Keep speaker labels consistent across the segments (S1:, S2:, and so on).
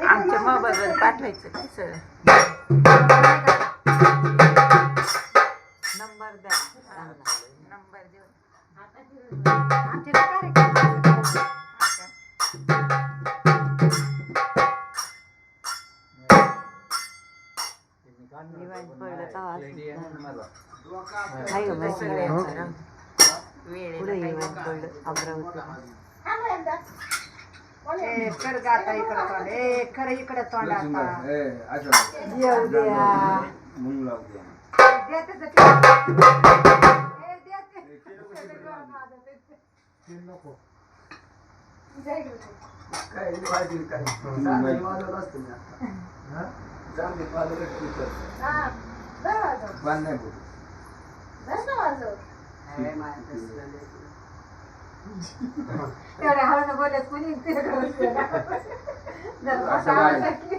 S1: आमच्या मोबाईलवर पाठवायचं ते सगळं.
S2: ए, कर इकडं तोंड. ए खरं इकडं तोंड आता.
S3: येऊ द्या.
S2: द्या त्याचं ते. ए, द्या ते. जा इकडं तू. हा, जा वाजव. जा ना वाजव. एवढ्या हळून बोलत कोणी बसलेला. जरा बसा, बसा की.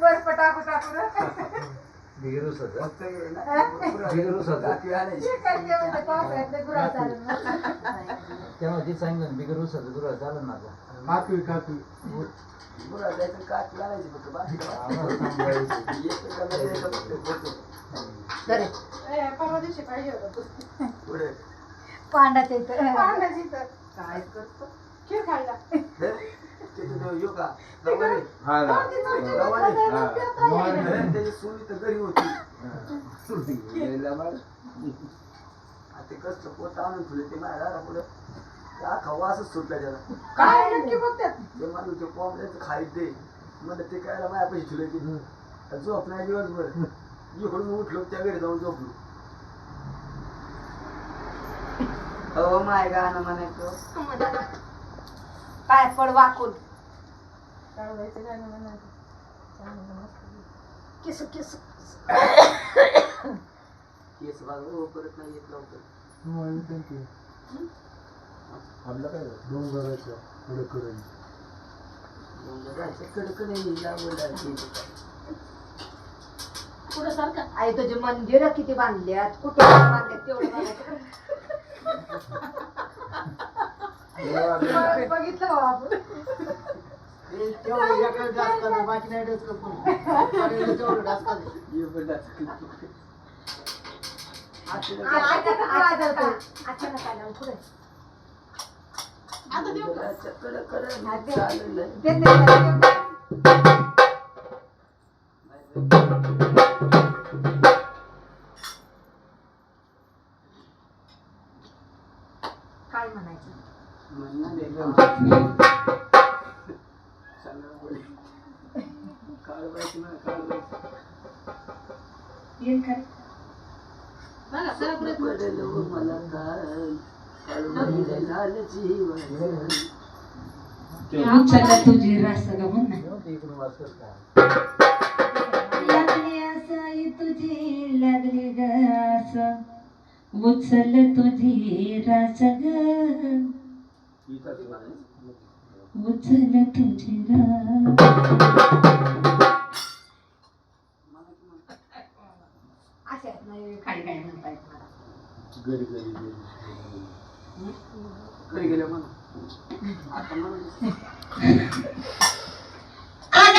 S2: बर्फ टाकू टाकू ना. काय ते म्हणते पावसाळ्यात लय गुराळ चालू ना.
S4: तेव्हा ते सांगितलं बिगर उसाचं गुरु चालेल ना आता
S5: काकू काकू
S2: ए, परवा दिवशी पाहिजे होतं पाहण्याची तर. काय करतो? खीर खायला.
S5: हा? ना.
S2: हो.
S5: त्याची सोयी तर घरी होती.
S6: ते कसं पोत आणून ठेवले ते माझ्या दारापुढं. ते अख्खा वासच सुटला त्याला.
S2: काय नक्की बघतात
S6: ते ते कोंबड्याचं म्हणलं ते कायला माझ्या पैसे ठेवले ते? झोप नाही दिवसभर. इकडून उठलो त्या घरी जाऊन झोपलो. हो माय गाणं म्हणायचं.
S3: काय पड वाकून.
S2: गाणं म्हणायचं. किसू किसू
S6: केस. बाजू परत नाही येत लवकर.
S5: आपलं काय
S6: लागवड
S2: पुढं सारखं.
S3: आई तुझे मंदिर किती बांधल्यात? कुठे बांधल्यात तेवढं बघायचं.
S2: बघितलं आपण.
S5: बाकी नाही
S3: होतो. अचानक आला पुढे.
S2: आता देऊ
S7: उचलला तुझी रास ग म्हणून
S4: इकडून वाचतोस का
S7: लागली असाई तुझी लागली ग आस उचल तुझी रास ग उचल तुझी रास
S3: खाली काय म्हणता येत मला.
S5: घरी
S6: गेल्या म्हणा. आता म्हणून
S7: आग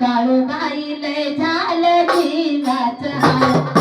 S7: काळूबाई लय झालं जीवाचं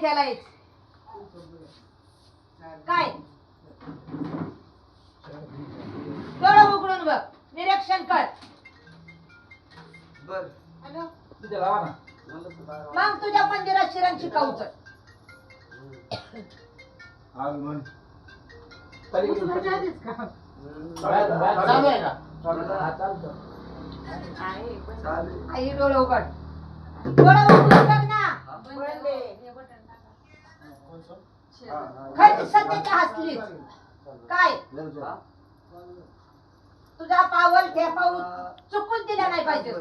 S3: वळचंय का पायथ्याला आहेस? काय? डोळं उघडून बघ. निरीक्षण कर.
S6: बर.
S4: तिथे लावा ना
S3: मग तुझ्या मंदिरात शिरण
S4: चालू आहे का?
S1: पण
S6: चालेल.
S3: आई डोळं उघड. डोळं उघडून बघ ना. खरी सध्याच्या हसलीच काय? तुझा पावल ठेपाऊ चुकून दिला नाही पाहिजे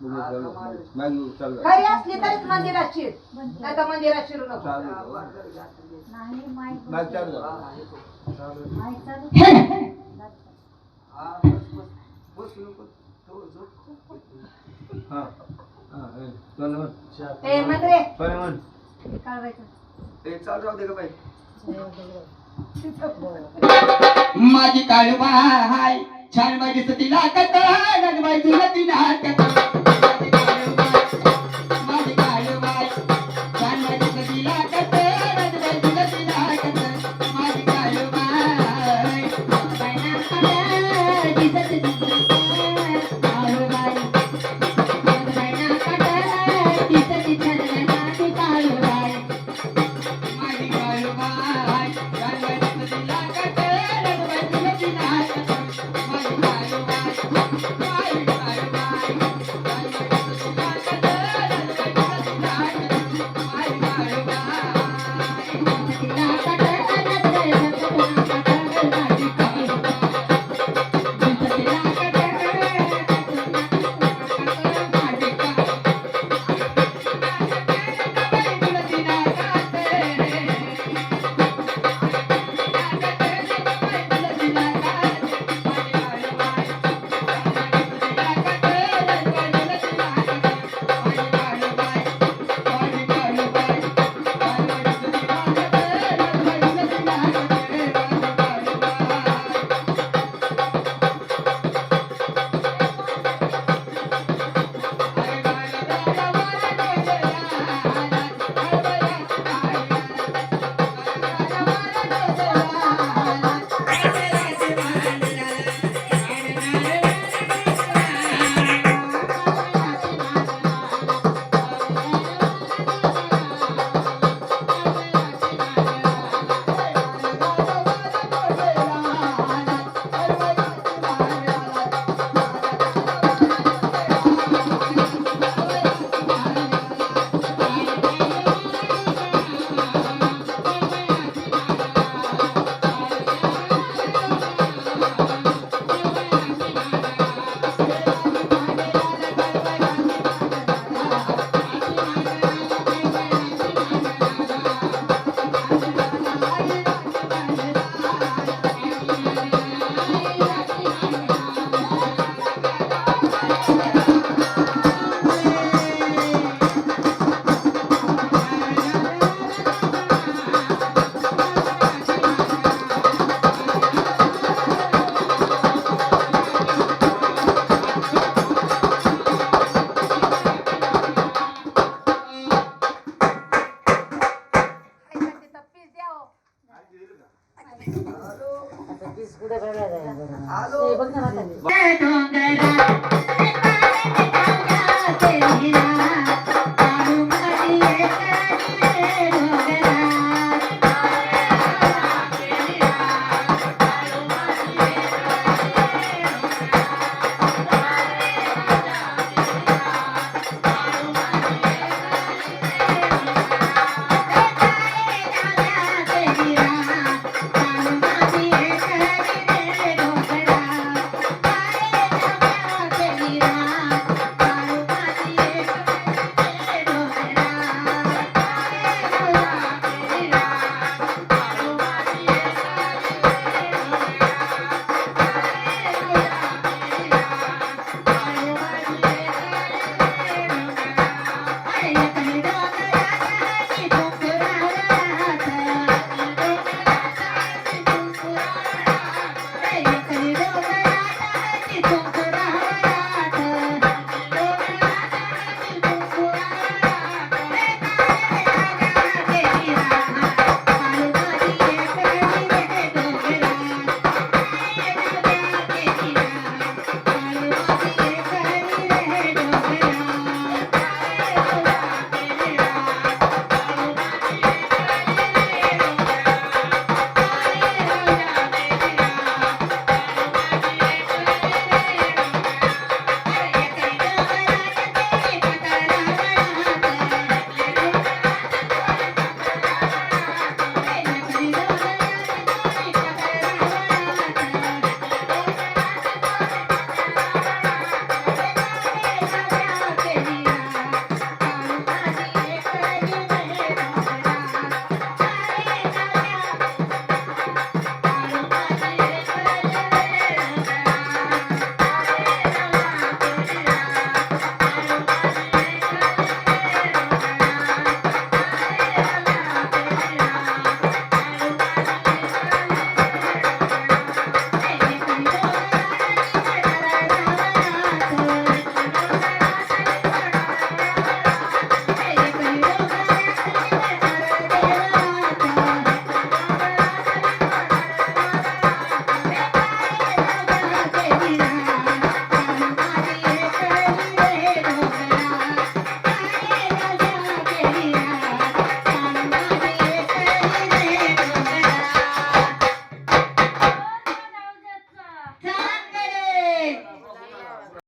S5: मागे चालू
S3: खरी असली तरीच मंदिरात शिर नाही तर मंदिरात शिरू नको.
S6: तो,
S5: म्हण.
S6: चालू राहू दे का बाई.
S8: माझी काळूबा हाय. छान बाई दिसती लाकत नगबाई तुला नाटक